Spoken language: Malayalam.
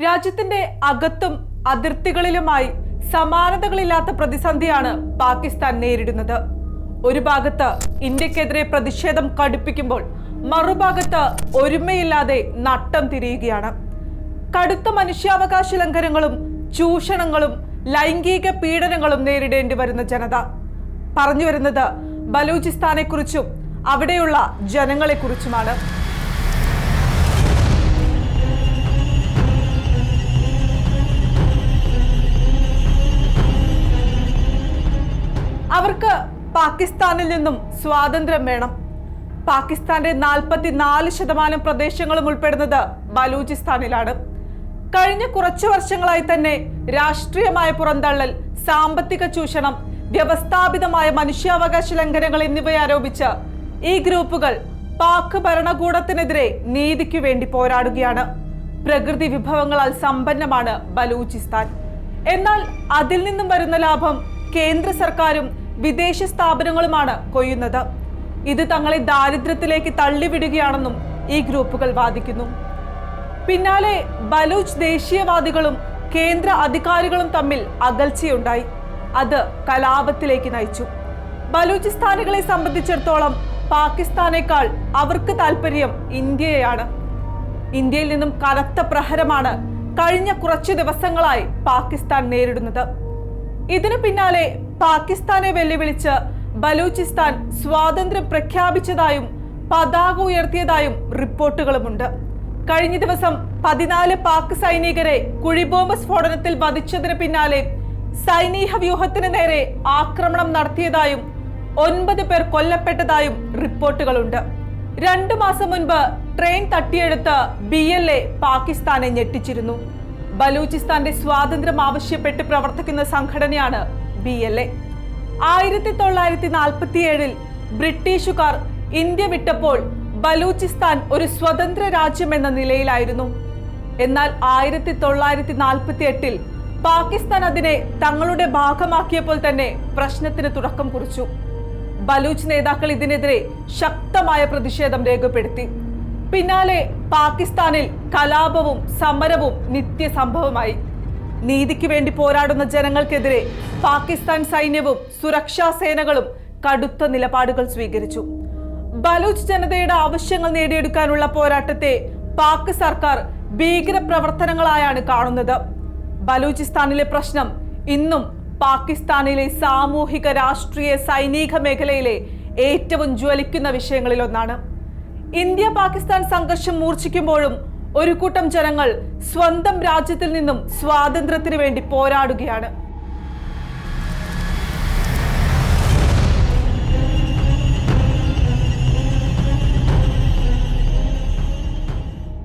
രാജ്യത്തിന്റെ അകത്തും അതിർത്തികളിലുമായി സമാനതകളില്ലാത്ത പ്രതിസന്ധിയാണ് പാകിസ്ഥാൻ നേരിടുന്നത്. ഒരു ഭാഗത്ത് ഇന്ത്യക്കെതിരെ പ്രതിഷേധം കടുപ്പിക്കുമ്പോൾ മറുഭാഗത്ത് ഒരുമയില്ലാതെ നട്ടം തിരിയുകയാണ്. കടുത്ത മനുഷ്യാവകാശ ലംഘനങ്ങളും ചൂഷണങ്ങളും ലൈംഗിക പീഡനങ്ങളും നേരിടേണ്ടി വരുന്ന ജനത. പറഞ്ഞു വരുന്നത് ബലൂചിസ്ഥാനെക്കുറിച്ചും അവിടെയുള്ള ജനങ്ങളെക്കുറിച്ചുമാണ്. അവർക്ക് പാകിസ്ഥാനിൽ നിന്നും സ്വാതന്ത്ര്യം വേണം. പാകിസ്ഥാന്റെ നാൽപ്പത്തിനാല് ശതമാനം പ്രദേശങ്ങളും ഉൾപ്പെടുന്നത് ബലൂചിസ്ഥാനിലാണ്. കഴിഞ്ഞ കുറച്ചു വർഷങ്ങളായി തന്നെ രാഷ്ട്രീയമായ പുറന്തള്ളൽ സാമ്പത്തിക ചൂഷണം വ്യവസ്ഥാപിതമായ മനുഷ്യാവകാശ ലംഘനങ്ങൾ എന്നിവ ആരോപിച്ച് ഈ ഗ്രൂപ്പുകൾ പാക് ഭരണകൂടത്തിനെതിരെ നീതിക്കു വേണ്ടി പോരാടുകയാണ്. പ്രകൃതി വിഭവങ്ങളാൽ സമ്പന്നമാണ് ബലൂചിസ്ഥാൻ. എന്നാൽ അതിൽ നിന്നും വരുന്ന ലാഭം കേന്ദ്ര സർക്കാരും വിദേശ സ്ഥാപനങ്ങളുമാണ് കൊയ്യുന്നത്. ഇത് തങ്ങളെ ദാരിദ്ര്യത്തിലേക്ക് തള്ളിവിടുകയാണെന്നും ഈ ഗ്രൂപ്പുകൾ വാദിക്കുന്നു. പിന്നാലെ ബലൂച്ച് ദേശീയവാദികളും കേന്ദ്ര അധികാരികളും തമ്മിൽ അകൽച്ചയുണ്ടായി. അത് കലാപത്തിലേക്ക് നയിച്ചു. ബലൂചിസ്ഥാനികളെ സംബന്ധിച്ചിടത്തോളം പാകിസ്ഥാനേക്കാൾ അവർക്ക് താല്പര്യം ഇന്ത്യയെയാണ്. ഇന്ത്യയിൽ നിന്നും കനത്ത പ്രഹരമാണ് കഴിഞ്ഞ കുറച്ചു ദിവസങ്ങളായി പാകിസ്ഥാൻ നേരിടുന്നത്. ഇതിനു പിന്നാലെ പാകിസ്ഥാനെ വെല്ലുവിളിച്ച് ബലൂചിസ്ഥാൻ സ്വാതന്ത്ര്യം പ്രഖ്യാപിച്ചതായും പതാക ഉയർത്തിയതായും റിപ്പോർട്ടുകളുമുണ്ട്. കഴിഞ്ഞ ദിവസം പതിനാല് പാക് സൈനികരെ കുഴിബോംബ് സ്ഫോടനത്തിൽ വധിച്ചതിന് പിന്നാലെ സൈനിക വ്യൂഹത്തിന് നേരെ ആക്രമണം നടത്തിയതായും ഒൻപത് പേർ കൊല്ലപ്പെട്ടതായും റിപ്പോർട്ടുകളുണ്ട്. രണ്ടു മാസം മുൻപ് ട്രെയിൻ തട്ടിയെടുത്ത് ബി എൽ എ പാകിസ്ഥാനെ ഞെട്ടിച്ചിരുന്നു. ബലൂചിസ്ഥാന്റെ സ്വാതന്ത്ര്യം ആവശ്യപ്പെട്ട് പ്രവർത്തിക്കുന്ന സംഘടനയാണ് ബി എൽ എ. ആയിരത്തി തൊള്ളായിരത്തി നാൽപ്പത്തി ഏഴിൽ ബ്രിട്ടീഷുകാർ ഇന്ത്യ വിട്ടപ്പോൾ ബലൂചിസ്ഥാൻ ഒരു സ്വതന്ത്ര രാജ്യം എന്ന നിലയിലായിരുന്നു. എന്നാൽ ആയിരത്തി തൊള്ളായിരത്തി നാൽപ്പത്തി എട്ടിൽ പാകിസ്ഥാൻ അതിനെ തങ്ങളുടെ ഭാഗമാക്കിയപ്പോൾ തന്നെ പ്രശ്നത്തിന് തുടക്കം കുറിച്ചു. ബലൂച്ച് നേതാക്കൾ ഇതിനെതിരെ ശക്തമായ പ്രതിഷേധം രേഖപ്പെടുത്തി. പിന്നാലെ പാകിസ്ഥാനിൽ കലാപവും സമരവും നിത്യസംഭവമായി. നീതിക്ക് വേണ്ടി പോരാടുന്ന ജനങ്ങൾക്കെതിരെ പാകിസ്ഥാൻ സൈന്യവും സുരക്ഷാ സേനകളും കടുത്ത നിലപാടുകൾ സ്വീകരിച്ചു. ബലൂച്ച് ജനതയുടെ ആവശ്യങ്ങൾ നേടിയെടുക്കാനുള്ള പോരാട്ടത്തെ പാക് സർക്കാർ ഭീകര പ്രവർത്തനങ്ങളായാണ് കാണുന്നത്. ബലൂചിസ്ഥാനിലെ പ്രശ്നം ഇന്നും പാകിസ്ഥാനിലെ സാമൂഹിക രാഷ്ട്രീയ സൈനിക മേഖലയിലെ ഏറ്റവും ജ്വലിക്കുന്ന വിഷയങ്ങളിലൊന്നാണ്. ഇന്ത്യ പാകിസ്ഥാൻ സംഘർഷം മൂർച്ഛിക്കുമ്പോഴും ഒരു കൂട്ടം ജനങ്ങൾ സ്വന്തം രാജ്യത്തിൽ നിന്നും സ്വാതന്ത്ര്യത്തിന് വേണ്ടി പോരാടുകയാണ്.